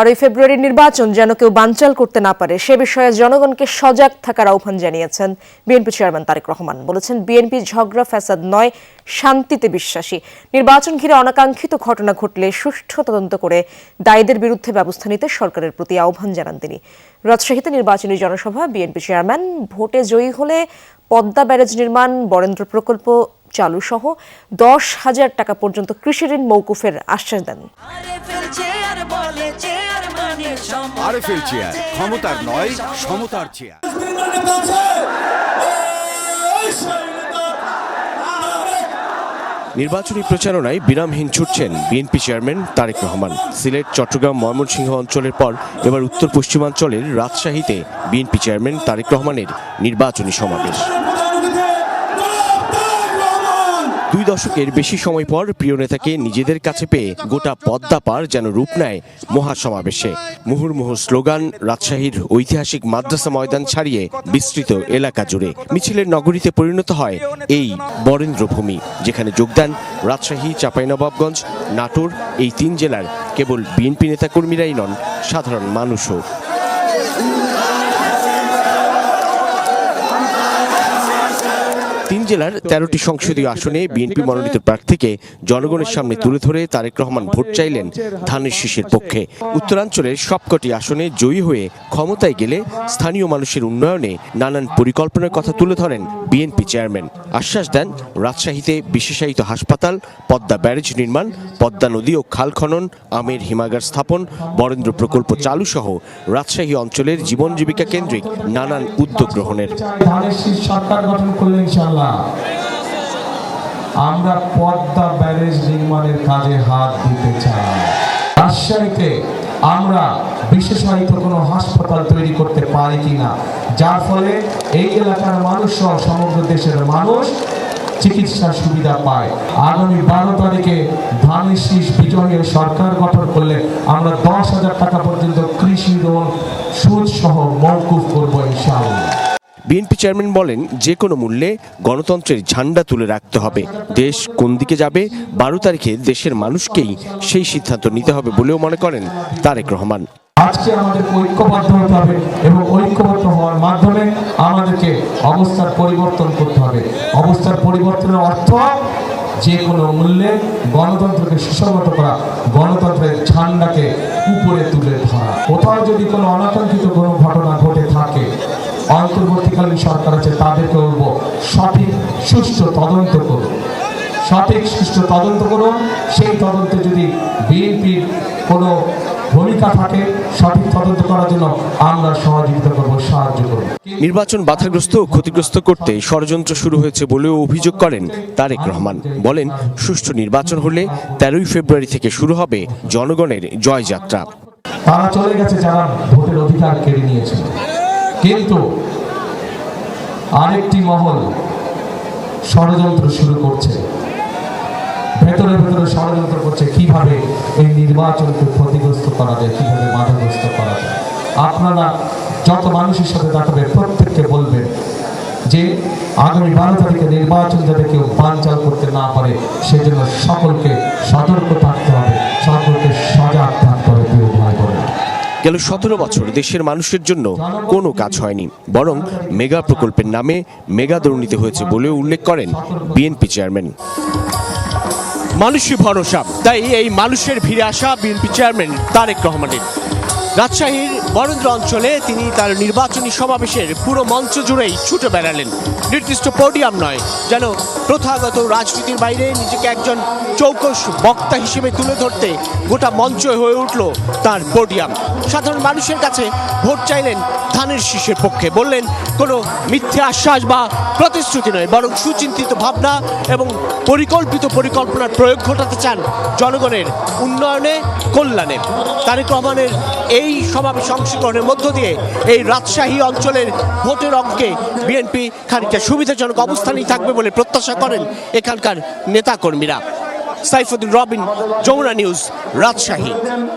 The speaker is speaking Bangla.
আর এই ফেব্রুয়ারির নির্বাচন যেন কেউ বানচাল করতে না পারে, সে বিষয়ে জনগণকে সজাগ থাকার আহ্বান জানিয়েছেন বিএনপি চেয়ারম্যান তারেক রহমান। বলেছেন, বিএনপি ঝগড়া, ফ্যাসাদ নয়, শান্তিতে বিশ্বাসী। নির্বাচন ঘিরে অনাকাঙ্ক্ষিত ঘটনা ঘটলে সুষ্ঠু তদন্ত করে দায়ীদের বিরুদ্ধে ব্যবস্থা নিতে সরকারের প্রতি আহ্বান জানান তিনি। রাজশাহীতে নির্বাচনী জনসভা, বিএনপি চেয়ারম্যান। ভোটে জয়ী হলে পদ্মা ব্যারেজ নির্মাণ, বরেন্দ্র প্রকল্প চালু সহ দশ হাজার টাকা পর্যন্ত কৃষি ঋণ মৌকুফের আশ্বাস দেন। RFL chair. ক্ষমতার নয় সমতার চেয়ার। নির্বাচনী প্রচারণায় বিরামহীন ছুটছেন বিএনপি চেয়ারম্যান তারেক রহমান। সিলেট চট্টগ্রাম ময়মনসিংহ অঞ্চলের পর এবার উত্তর পশ্চিমাঞ্চলের রাজশাহীতে বিএনপি চেয়ারম্যান তারেক রহমানের নির্বাচনী সমাবেশ। দশকের বেশি সময় পর প্রিয় নেতাকে নিজেদের কাছে পেয়ে গোটা পদ্মা পার যেন রূপ নেয় মহাসমাবেশে। মুহুর্মুহু স্লোগান, রাজশাহীর ঐতিহাসিক মাদ্রাসা ময়দান ছাড়িয়ে বিস্তৃত এলাকা জুড়ে মিছিলের নগরীতে পরিণত হয় এই বরেন্দ্রভূমি, যেখানে যোগদান রাজশাহী, চাঁপাইনবাবগঞ্জ, নাটোর, এই তিন জেলার কেবল বিএনপি নেতাকর্মীরাই নন, সাধারণ মানুষও। জেলার তেরোটি সংসদীয় আসনে বিএনপি মনোনীত প্রার্থীকে জনগণের সামনে তুলে ধরে তারেক রহমান ভোট চাইলেন ধানের শীষের পক্ষে। উত্তরাঞ্চলের সবকটি আসনে জয়ী হয়ে ক্ষমতায় গেলে স্থানীয় মানুষের উন্নয়নে নানান পরিকল্পনার কথা তুলে ধরেন বিএনপি চেয়ারম্যান। আশ্বাস দেন রাজশাহীতে বিশেষায়িত হাসপাতাল পদ্মা ব্যারেজ নির্মাণ পদ্মা নদী ও খাল খনন আমের হিমাগার স্থাপন বরেন্দ্র প্রকল্প চালু সহ রাজশাহী অঞ্চলের জীবন জীবিকা কেন্দ্রিক নানান উদ্যোগ গ্রহণের। চাই ধানের শীষ সরকার গঠন করলে ইনশাল্লাহ আমরা পদ্মা ব্যারেজ নির্মাণের কাজে হাত দিতে চাই। রাজশাহীতে আমরা বিশেষায়িত কোনো হাসপাতাল তৈরি করতে পারি কিনা? যার ফলে এই এলাকার মানুষ সহ সমগ্র দেশের মানুষ চিকিৎসার সুবিধা পায়। আগামী বারো তারিখে ধানের শীষ বিজয়ের সরকার গঠন করলে আমরা দশ হাজার টাকা পর্যন্ত কৃষি লোন সুদ সহ মৌকুফ করব ইনশাআল্লাহ। বিএনপি চেয়ারম্যান বলেন, যে কোনো মূল্যে গণতন্ত্রের ঝান্ডা তুলে রাখতে হবে। দেশ কোন দিকে যাবে? বারো তারিখে দেশের মানুষকেই সেই সিদ্ধান্ত নিতে হবে বলেও মনে করেন তারেক রহমান। আজকে আমাদের ঐক্যবদ্ধ হতে হবে এবং ঐক্যবদ্ধ হওয়ার মাধ্যমে আমাদেরকে অবস্থার পরিবর্তন করতে হবে। অবস্থার পরিবর্তনের অর্থ যে কোনো মূল্যে গণতন্ত্রকে সুসংগত করা, গণতন্ত্রের ঝান্ডাকে উপরে তুলে ধরা। কোথাও যদি কোনো অনাকাঙ্ক্ষিত কোনো ঘটনা অন্তর্বর্তীকালীন সরকার আছে তাদেরকে বলব সঠিক সুষ্ঠু তদন্ত করুন। সঠিক সুষ্ঠু তদন্ত করুন। সেই তদন্তে যদি বিএনপির কোনো ভূমিকা থাকে সঠিক তদন্ত করার জন্য আমরা সহযোগিতা করব সাহায্য করব। নির্বাচন বাধাগ্রস্ত ও ক্ষতিগ্রস্ত করতে ষড়যন্ত্র শুরু হয়েছে বলেও অভিযোগ করেন তারেক রহমান। বলেন সুষ্ঠু নির্বাচন হলে তেরোই ফেব্রুয়ারি থেকে শুরু হবে জনগণের জয়যাত্রা। তারা চলে গেছে যারা ভোটের অধিকার কেড়ে নিয়েছিল কিন্তু আরেকটি মহল ষড়যন্ত্র শুরু করছে। ভেতরে ভেতরে ষড়যন্ত্র করছে, কীভাবে এই নির্বাচনকে ক্ষতিগ্রস্ত করা যায়, কীভাবে বাধাগ্রস্ত করা যায়। আপনারা যত মানুষের সাথে দেখাবে প্রত্যেককে বলবেন যে আগামী বারো তারিখে নির্বাচন যাতে কেউ বানচাল করতে না পারে, সেজন্য সকলকে সতর্ক গেল সতেরো বছর। দেশের মানুষের জন্য কোনো কাজ হয়নি। বরং মেগা প্রকল্পের নামে মেগা দুর্নীতি হয়েছে বলেও উল্লেখ করেন বিএনপি চেয়ারম্যান। মানুষই ভরসা, তাই এই মানুষের ভিড়ে আসা বিএনপি চেয়ারম্যান তারেক রহমানের। রাজশাহীর বরেন্দ্র অঞ্চলে তিনি তার নির্বাচনী সমাবেশের পুরো মঞ্চ জুড়েই ছুটে বেড়ালেন। নির্দিষ্ট পোডিয়াম নয়, যেন প্রথাগত রাজনীতির বাইরে নিজেকে একজন চৌকস বক্তা হিসেবে তুলে ধরতে গোটা মঞ্চ হয়ে উঠল তার পোডিয়াম। সাধারণ মানুষের কাছে ভোট চাইলেন ধানের শীষের পক্ষে, বললেন, কোনো মিথ্যে আশ্বাস বা প্রতিশ্রুতি নয়, বরং সুচিন্তিত ভাবনা এবং পরিকল্পিত পরিকল্পনার প্রয়োগ ঘটাতে চান জনগণের উন্নয়নে, কল্যাণে। তারেক রহমানের এই সমাবেশ অংশগ্রহণের মধ্য দিয়ে এই রাজশাহী অঞ্চলের ভোটের অঙ্কে বিএনপি খানিকটা সুবিধাজনক অবস্থানেই থাকবে বলে প্রত্যাশা করেন এখানকার নেতাকর্মীরা। সাইফুদ্দিন রবিন, যমুনা নিউজ, রাজশাহী।